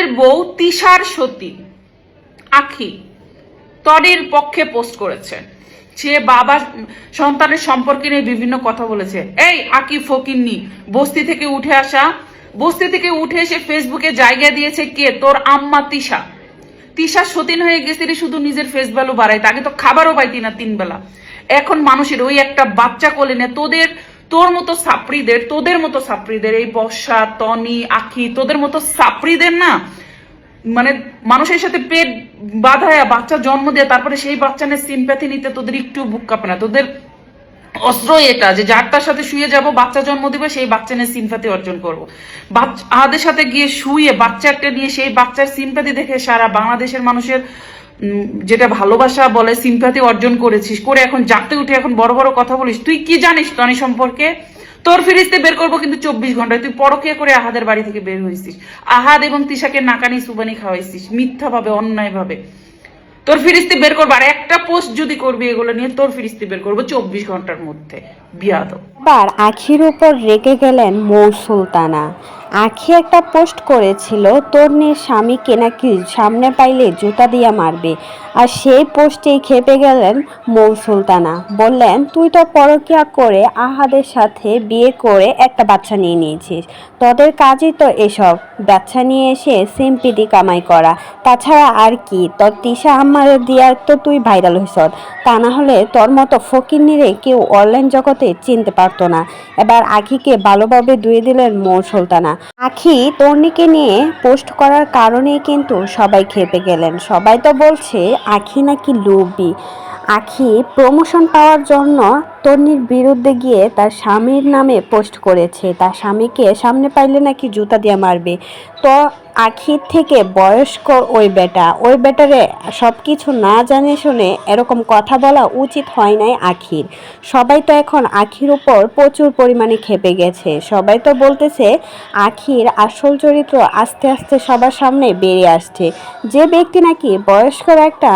আহাদের বউ তিশার সতী। আখি তরির পক্ষে পোস্ট করেছে। সে বাবা সন্তানের সম্পর্কে নিয়ে বিভিন্ন কথা বলেছে। এই আকি ফকিন্নি, বস্তি থেকে উঠে আসা। বস্তি থেকে উঠে এসে ফেসবুকে জায়গা দিয়েছে কে? তোর আম্মা তিশা। তিশা সতীন হয়ে গেছে রে শুধু নিজের ফেস ভ্যালু বাড়াইতে তাকে তো খাবারও পাইতি না তিন বেলা এখন মানুষের ওই একটা বাচ্চা কোলে নে তোদের তোর মতো সাপড়িদের, তোদের মতো সাপড়িদের, এই বর্ষা, তনি, আখি, তোদের মতো সাপড়িদের না মানে মানুষের সাথে পেট বাঁধায়া বাচ্চা জন্ম দিয়ে, তারপরে সেই বাচ্চা নিয়ে সিম্প্যাথি নিতে তোদের একটু বুক কাঁপে না। তোদের অস্ত্র এটা যে যার তার সাথে শুয়ে যাব, বাচ্চা জন্ম দিবে, সেই বাচ্চা নিয়ে সিম্প্যাথি অর্জন করব। আমাদের সাথে গিয়ে শুয়ে বাচ্চা একটা নিয়ে সেই বাচ্চার সিম্প্যাথি দেখে সারা বাংলাদেশের মানুষের যেটা ভালোবাসা বলে সিম্প্যাথি অর্জন করেছিস, করে এখন জাগতে উঠে এখন বড় বড় কথা বলিস, তুই কি জানিস টনি সম্পর্কে? তোর ফিরিস্তে বের করব কিন্তু চব্বিশ ঘন্টায়, তুই পরকিয়া করে আহাদের বাড়ি থেকে বের হয়েছিস আহাদ এবং তিশাকে নাকানি সুবানি খাওয়াইছিস মিথ্যা ভাবে অন্যায় ভাবে তোর ফিরিস্তি বের করব, আর একটা পোস্ট যদি করবি এগুলো নিয়ে, তোর ফিরিস্তি বের করব চব্বিশ ঘণ্টার মধ্যে। বিয়াদ আখির উপর রেগে গেলেন মৌ সুলতানা। আখি একটা পোস্ট করেছিল তর্নির স্বামীকে নাকি সামনে পাইলে জুতা দিয়া মারবে। আর সেই পোস্টেই খেপে গেলেন মৌ সুলতানা। বললেন, তুই তো পরকিয়া করে আহাদের সাথে বিয়ে করে একটা বাচ্চা নিয়ে নিয়েছিস। তোদের কাজই তো এসব। বাচ্চা নিয়ে এসে সিম্পিটি কামাই করা। তাছাড়া আর কি, তোর তিশা আমার দিয়া তো তুই ভাইরাল হইস। তা না হলে তোর মতো ফকির নিরে কেউ অনলাইন জগতে চিনতে পারতো না। এবার আখিকে ভালোভাবে ধুয়ে দিলেন মৌ সুলতানা। আখি তর্ণীকে নিয়ে পোস্ট করার কারণেই কিন্তু সবাই খেপে গেলেন। সবাই তো বলছে, আখি নাকি লুবি আখি প্রমোশন পাওয়ার জন্য তর্ণীর বিরুদ্ধে গিয়ে তার স্বামীর নামে পোস্ট করেছে। তার স্বামীকে সামনে পাইলে নাকি জুতা দিয়ে মারবে। তো আখির থেকে বয়স্ক ওই বেটা। ওই বেটারে সব কিছু না জানে শুনে এরকম কথা বলা উচিত হয় নাই আখির। সবাই তো এখন আখির উপর প্রচুর পরিমাণে খেপে গেছে। সবাই তো বলতেছে, আখির আসল চরিত্র আস্তে আস্তে সবার সামনে বেরিয়ে আসছে। যে ব্যক্তি নাকি বয়স্কর একটা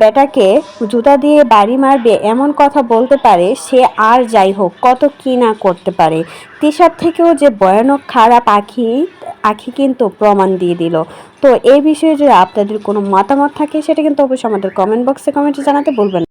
বেটাকে জুতা দিয়ে বাড়ি মারবে এমন কথা বলতে পারে, সে আর যাই হোক, কত কি না করতে পারে। তিশার থেকেও যে ভয়ানক খারাপ আখি আখি কিন্তু প্রমাণ দিয়ে দিল তো এই বিষয়ে যদি আপনাদের কোনো মতামত থাকে, সেটা কিন্তু অবশ্যই আমাদের কমেন্ট বক্সে কমেন্টে জানাতে বলবেন।